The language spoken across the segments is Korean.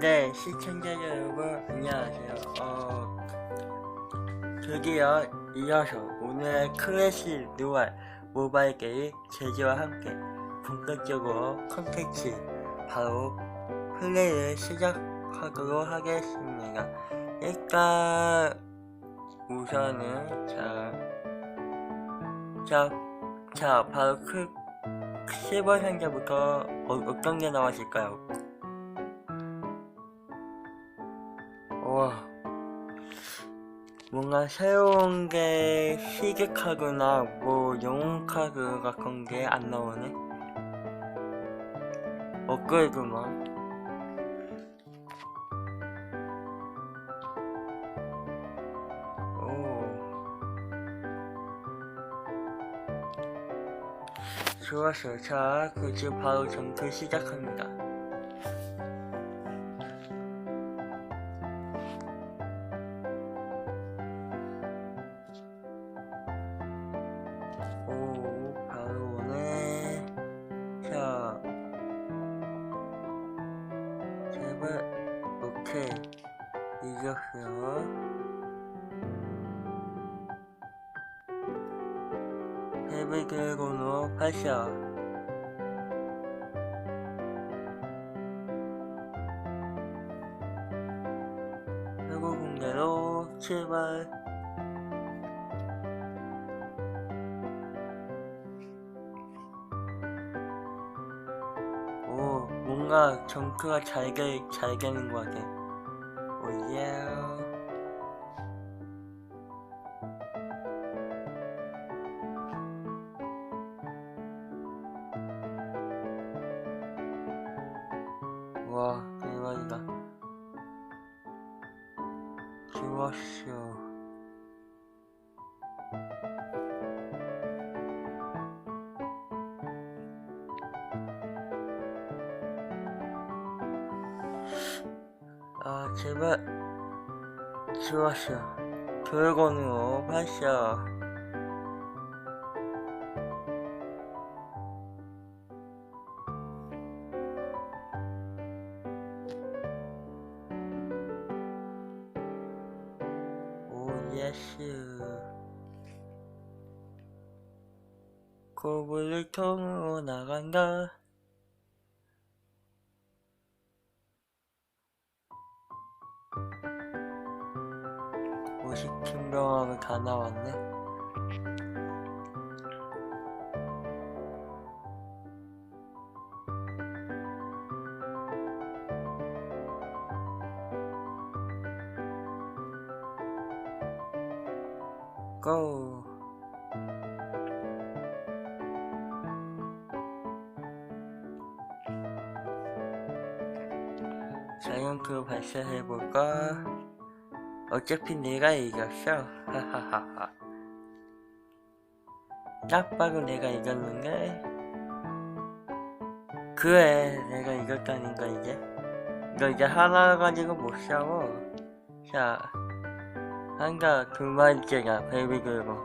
네, 시청자 여러분, 안녕하세요. 어, 드디어 이어서 오늘 클래식 누알 모바일 게임 제지와 함께 본격적으로 컨텐츠 바로 플레이를 시작하도록 하겠습니다. 일단, 우선은, 자, 자, 자, 바로 그, 실버 상자부터 어, 어떤 게 나왔을까요? 와, 뭔가 새로운 게 시계 카드나 뭐 영웅 카드 같은 게 안 나오네. 오. 좋았어요. 자, 그 지금 바로 전투 시작합니다. 이겼어요. 헤비드래곤으로 발사. 해고 공개로 출발. 오, 뭔가 정크가 잘, 게, 잘 되는 것 같아. 오, 예. 제발. 좋았어. 드래곤으로 발사. 오, 예스. 고블을 통으로 나간다. 오십 팀병하고 다 나왔네. 고! 자이언트 발사해볼까? 어차피 내가 이겼어. 하하하하. 딱 봐도 내가 이겼는데. 그래, 내가 이겼다니까, 이제. 너 이제 하나 가지고 못 싸워. 자, 한가 두 번째가 베이비 들고.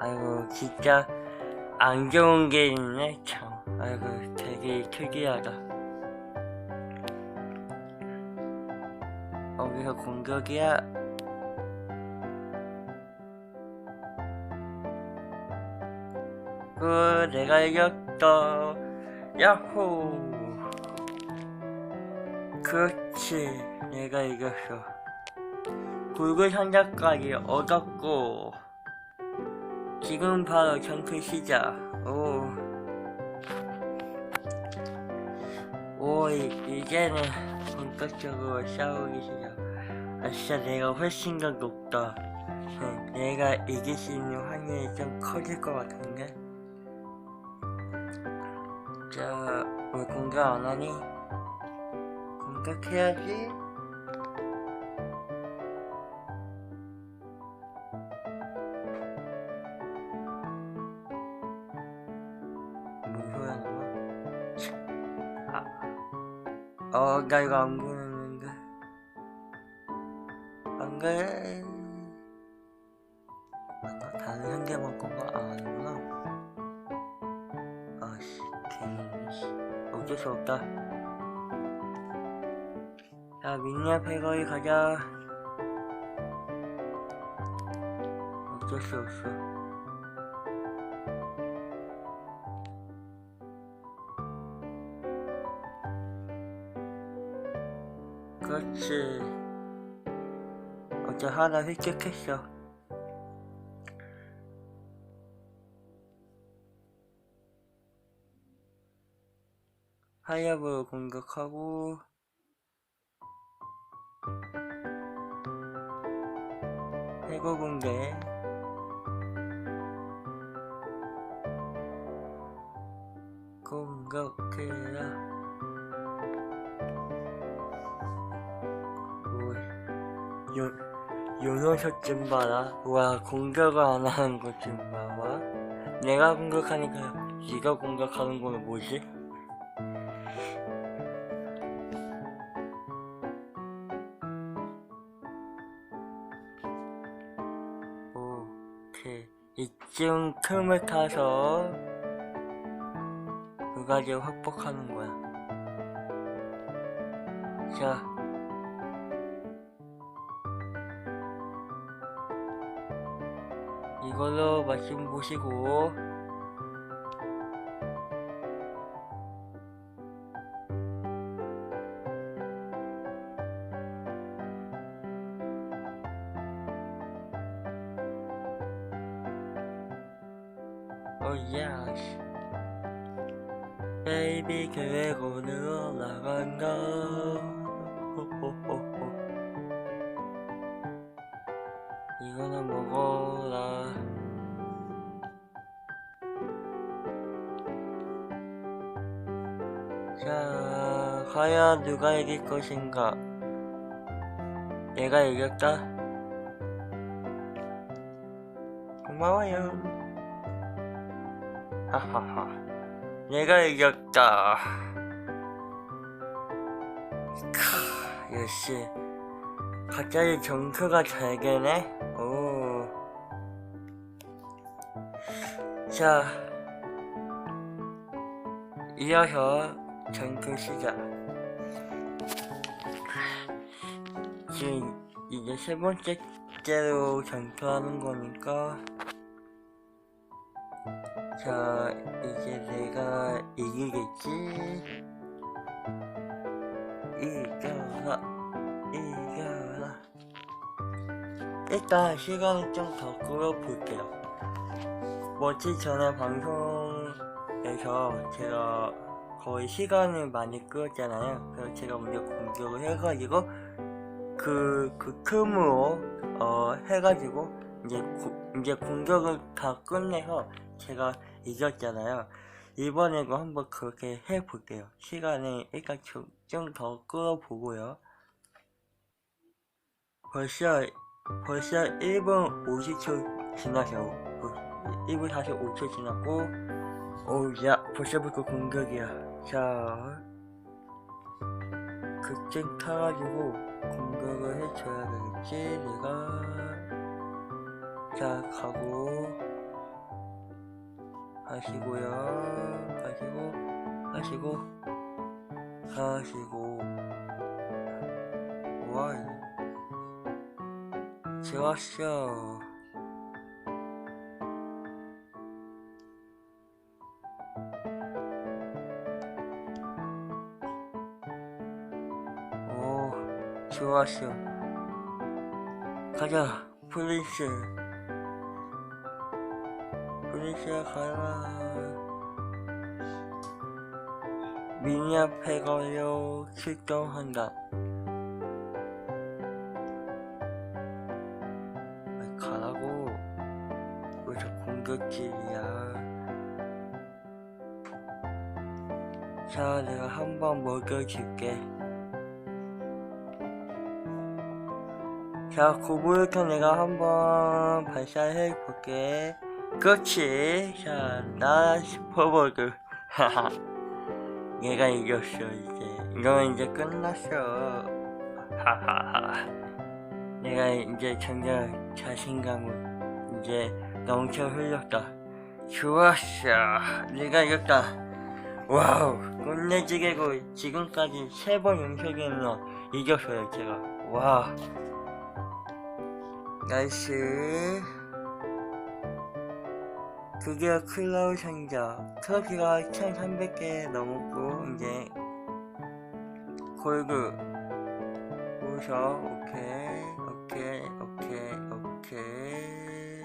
아이고, 진짜 안 좋은 게 있네, 참. 아이고, 되게 특이하다. 거기서 공격이야. 그 내가 이겼다. 야호. 그렇지. 내가 이겼어. 굵은 상자까지 얻었고. 지금 바로 전투 시작. 오. 오, 이, 이제는 본격적으로 싸우기 시작. 아싸, 내가 훨씬 더 높다. 응, 내가 이길 수 있는 확률이 좀 커질 것 같은데? 자, 왜 공격 안 하니? 공격해야지. 뭔 소리야, 너? 아, 어, 나 이거 안 보였 돼. 아까 다른 한 개만 건가? 아, 아니구나. 아씨, 괜히. 어, 어쩔 수 없다. 자, 민니아 패거리 가자. 어쩔 수 없어. 그렇지. 어제 하나 획득했어. 하이압으로 공격하고 해고 공개. 공격해라. 오, 요, 요 녀석 좀 봐라 와 공격을 안 하는 것 좀 봐봐. 내가 공격하니까 네가 공격하는 거는 뭐지? 오케이. 이쯤 틈을 타서 두 가지 확복하는 거야. 자 이걸로 말씀 보시고 Oh yes. Baby 계획으로 올라간다. 누가 이길 것인가? 내가 이겼다. 고마워요. 하하하. 내가 이겼다. 크, 역시 갑자기 정크가 잘 되네. 오. 자, 이어서 정크 시작. 지금 이제 세 번째째로 정크하는 거니까. 자, 이제 내가 이기겠지? 이겨라, 이겨라. 일단 시간을 좀 더 끌어볼게요. 며칠 전에 방송에서 제가 거의 시간을 많이 끌었잖아요. 그래서 제가 먼저 공격을 해가지고 그, 그 틈으로, 어, 해가지고 이제, 고- 이제 공격을 다 끝내서 제가 이겼잖아요. 이번에도 한번 그렇게 해볼게요. 시간을 일단 좀더 끌어보고요. 벌써, 벌써 1분 50초 지나서, 1분 45초 지났고, 오, 야, 벌써부터 공격이야. 자, 그쯤 타가지고 공격을 해줘야 되겠지, 내가. 자, 가고. 하시고요. 가시고, 하시고, 하시고. 와, 좋았어. 좋았어. 가자, 프린스. 프린스야, 가라. 미니 앞에 걸려 출동한다. 가라고. 여기서 공격질이야. 자, 내가 한번 먹여줄게. 자, 고부부터 내가 한번 발사해 볼게. 그렇지. 자, 나 슈퍼버그. 하하. 내가 이겼어, 이제. 이거는 이제 끝났어. 하하하. 내가 이제 정말 자신감을 이제 넘쳐 흘렸다. 좋았어. 내가 이겼다. 와우 끝내주게고 지금까지 세 번 연속이나 이겼어요 제가 와 나이스 드디어 클라우 상자. 트로피가 1300개 넘었고 이제 골드. 보셔. 오케이 오케이 오케이 오케이.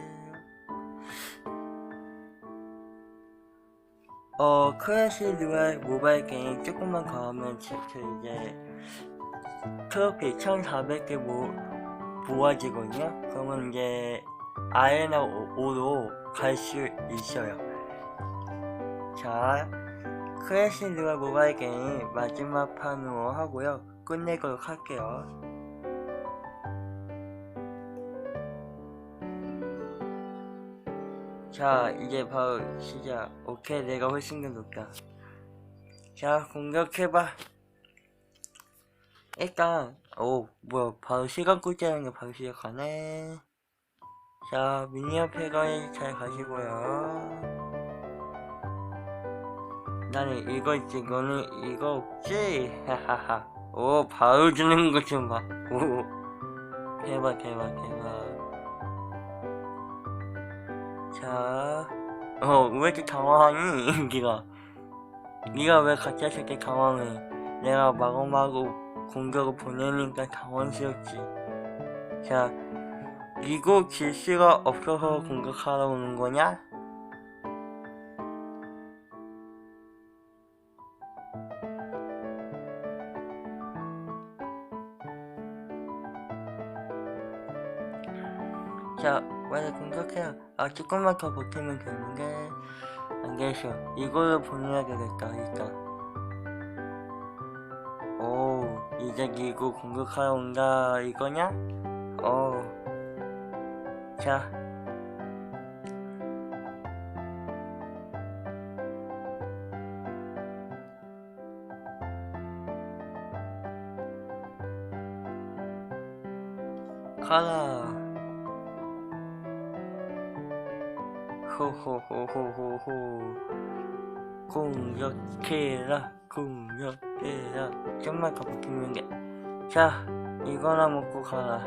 어 크래시 듀얼 모바일 게임 조금만 저, 저 이제 트로피 1400개 모, 모아지거든요? 그러면 이제 아레나 5로 갈 수 있어요. 자 크래시 듀얼 모바일 게임 마지막 판으로 하고요. 끝내도록 할게요. 자 이제 바로 시작. 오케이 내가 훨씬 더 높다. 자 공격해봐. 일단 오 뭐야 바로 시간 꿀자는 게 바로 시작하네. 자 미니언 패거에 잘 가시고요. 나는 이거 있지 너는 이거 없지? 하하하. 오 바로 주는 거 좀봐오. 대박 대박 대박. 자, 어, 왜 이렇게 당황하니, 니가? 니가 왜 같이 했을 때 당황해? 내가 마구마구 공격을 보내니까 당황스럽지. 자, 이거 질 수가 없어서 공격하러 오는 거냐? 자, 왜 공격해요? 아, 조금만 더 버티면 되는데, 안 되셔. 이걸로 보내야 되겠다, 일단. 이거 공격하러 온다, 이거냐? 어. 자. 가라. 호호호호호호 공격해라 공격해라 좀만 더 버티면 돼자 이거나 먹고 가라.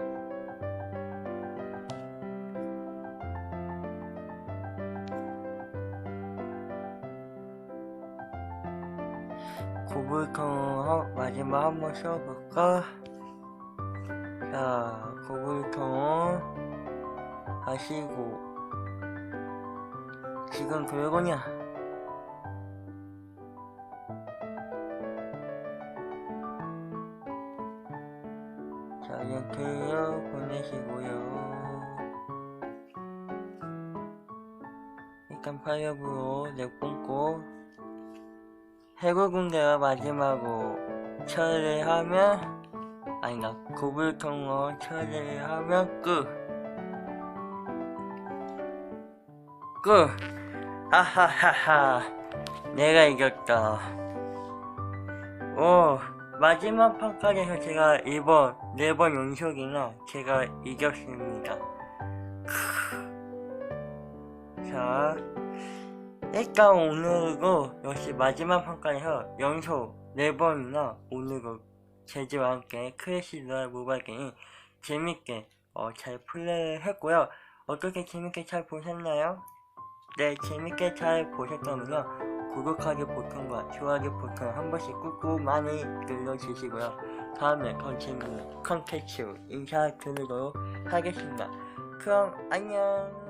고불통 마지막 한번 써볼까? 자 고불통 하시고. 지금? 자, 파이어브로 내뿜고 해골 군대가 마지막으로 처리하면 아니다 고불통어 처리하면 끝. 끝. 하하하하 내가 이겼다 오 마지막 판까지 해서 제가 이번 네 번 연속이나 제가 이겼습니다 크. 자 일단 오늘도 역시 마지막 해서 연속 네 번이나 오늘도 제주와 함께 크래시 로얄 모바일 게임 재밌게 어, 잘 플레이를 했고요 어떻게 재밌게 잘 보셨나요? 네, 재밌게 잘 보셨다면요. 구독하기 버튼과 좋아하기 버튼 한 번씩 꾹꾹 많이 눌러주시고요. 다음에 더 재밌는 컨텐츠 인사드리도록 하겠습니다. 그럼 안녕!